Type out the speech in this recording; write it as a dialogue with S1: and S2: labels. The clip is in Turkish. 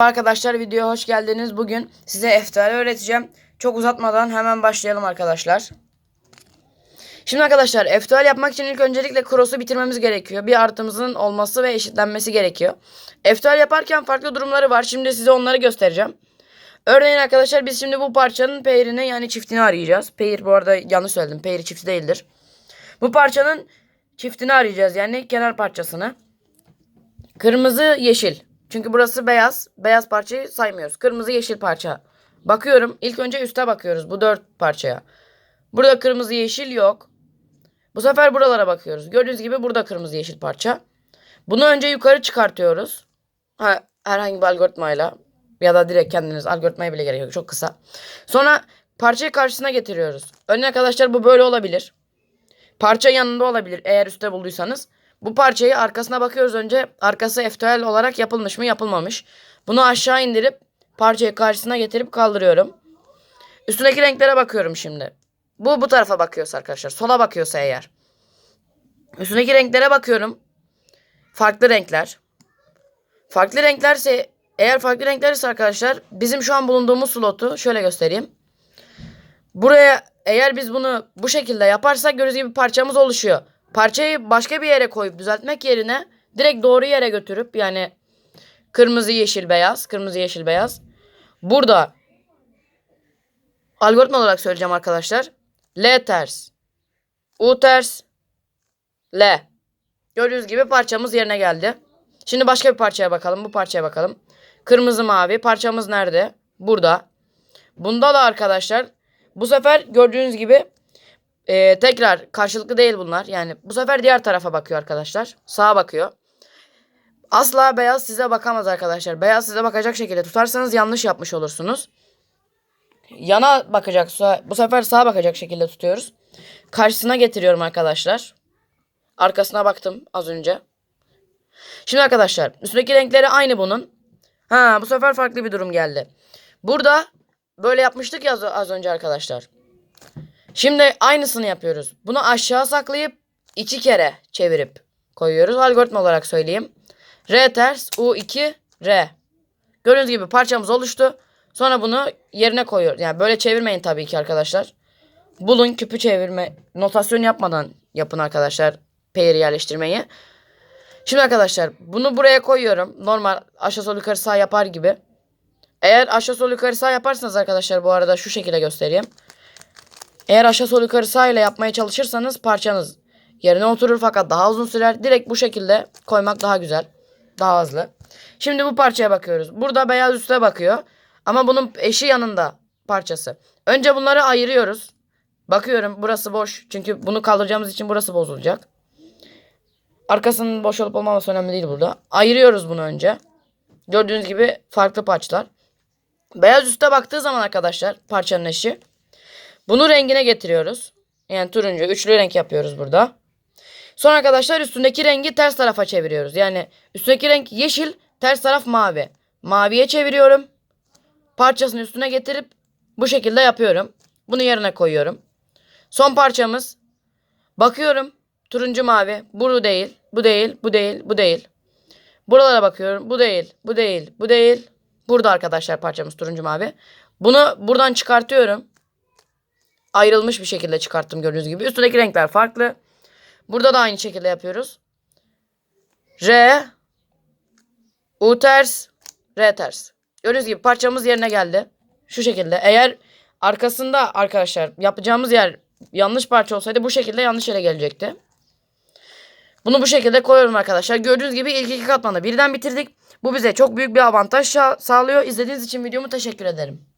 S1: Arkadaşlar videoya hoş geldiniz. Bugün size eftari öğreteceğim. Çok uzatmadan hemen başlayalım arkadaşlar. Şimdi arkadaşlar eftari yapmak için ilk öncelikle cross'u bitirmemiz gerekiyor. Bir artımızın olması ve eşitlenmesi gerekiyor. Eftari yaparken farklı durumları var. Şimdi size onları göstereceğim. Örneğin arkadaşlar biz şimdi bu parçanın peyrini yani çiftini arayacağız. Peyir bu arada yanlış söyledim. Peyri çifti değildir. Bu parçanın çiftini arayacağız yani kenar parçasını. Kırmızı yeşil. Çünkü burası beyaz. Beyaz parçayı saymıyoruz. Kırmızı yeşil parça. Bakıyorum. İlk önce üste bakıyoruz bu dört parçaya. Burada kırmızı yeşil yok. Bu sefer buralara bakıyoruz. Gördüğünüz gibi burada kırmızı yeşil parça. Bunu önce yukarı çıkartıyoruz. Ha, herhangi bir algoritmayla ya da direkt kendiniz algoritmaya bile gerek yok. Çok kısa. Sonra parçayı karşısına getiriyoruz. Örneğin arkadaşlar bu böyle olabilir. Parça yanında olabilir eğer üstte bulduysanız. Bu parçayı arkasına bakıyoruz önce. Arkası eftüel olarak yapılmış mı yapılmamış. Bunu aşağı indirip parçayı karşısına getirip kaldırıyorum. Üstündeki renklere bakıyorum şimdi. Bu bu tarafa bakıyorsa arkadaşlar. Sola bakıyorsa eğer. Üstündeki renklere bakıyorum. Farklı renkler. Farklı renklerse eğer farklı renklerse arkadaşlar bizim şu an bulunduğumuz slotu şöyle göstereyim. Buraya eğer biz bunu bu şekilde yaparsak gördüğünüz gibi parçamız oluşuyor. Parçayı başka bir yere koyup düzeltmek yerine direkt doğru yere götürüp yani kırmızı yeşil beyaz kırmızı yeşil beyaz. Burada algoritma olarak söyleyeceğim arkadaşlar. L ters. U ters. L. Gördüğünüz gibi parçamız yerine geldi. Şimdi başka bir parçaya bakalım. Bu parçaya bakalım. Kırmızı mavi parçamız nerede? Burada. Bunda da arkadaşlar bu sefer gördüğünüz gibi e, tekrar karşılıklı değil bunlar. Yani bu sefer diğer tarafa bakıyor arkadaşlar. Sağa bakıyor. Asla beyaz size bakamaz arkadaşlar. Beyaz size bakacak şekilde tutarsanız yanlış yapmış olursunuz. Yana bakacaksa bu sefer sağa bakacak şekilde tutuyoruz. Karşısına getiriyorum arkadaşlar. Arkasına baktım az önce. Şimdi arkadaşlar üstündeki renkleri aynı bunun. Ha bu sefer farklı bir durum geldi. Burada böyle yapmıştık ya az önce arkadaşlar. Şimdi aynısını yapıyoruz. Bunu aşağı saklayıp iki kere çevirip koyuyoruz. Algoritma olarak söyleyeyim. R ters U2 R. Gördüğünüz gibi parçamız oluştu. Sonra bunu yerine koyuyoruz. Yani böyle çevirmeyin tabii ki arkadaşlar. Bulun küpü çevirme. Notasyon yapmadan yapın arkadaşlar. Peyri yerleştirmeyi. Şimdi arkadaşlar bunu buraya koyuyorum. Normal aşağı sol yukarı sağ yapar gibi. Eğer aşağı sol yukarı sağ yaparsanız arkadaşlar bu arada şu şekilde göstereyim. Eğer aşağı sol yukarı sağ ile yapmaya çalışırsanız parçanız yerine oturur fakat daha uzun sürer. Direkt bu şekilde koymak daha güzel. Daha hızlı. Şimdi bu parçaya bakıyoruz. Burada beyaz üste bakıyor. Ama bunun eşi yanında parçası. Önce bunları ayırıyoruz. Bakıyorum burası boş. Çünkü bunu kaldıracağımız için burası bozulacak. Arkasının boş olup olmaması önemli değil burada. Ayırıyoruz bunu önce. Gördüğünüz gibi farklı parçalar. Beyaz üste baktığı zaman arkadaşlar parçanın eşi. Bunu rengine getiriyoruz. Yani turuncu üçlü renk yapıyoruz burada. Sonra arkadaşlar üstündeki rengi ters tarafa çeviriyoruz. Yani üstündeki renk yeşil, ters taraf mavi. Maviye çeviriyorum. Parçasını üstüne getirip bu şekilde yapıyorum. Bunu yerine koyuyorum. Son parçamız. Bakıyorum. Turuncu mavi. Bu değil. Bu değil. Bu değil. Bu değil. Buralara bakıyorum. Bu değil. Bu değil. Bu değil. Burada arkadaşlar parçamız turuncu mavi. Bunu buradan çıkartıyorum. Ayrılmış bir şekilde çıkarttım gördüğünüz gibi. Üstündeki renkler farklı. Burada da aynı şekilde yapıyoruz. R U ters R ters. Gördüğünüz gibi parçamız yerine geldi. Şu şekilde. Eğer arkasında arkadaşlar yapacağımız yer yanlış parça olsaydı bu şekilde yanlış yere gelecekti. Bunu bu şekilde koyuyorum arkadaşlar. Gördüğünüz gibi ilk iki katmanı birden bitirdik. Bu bize çok büyük bir avantaj sağlıyor. İzlediğiniz için videomu teşekkür ederim.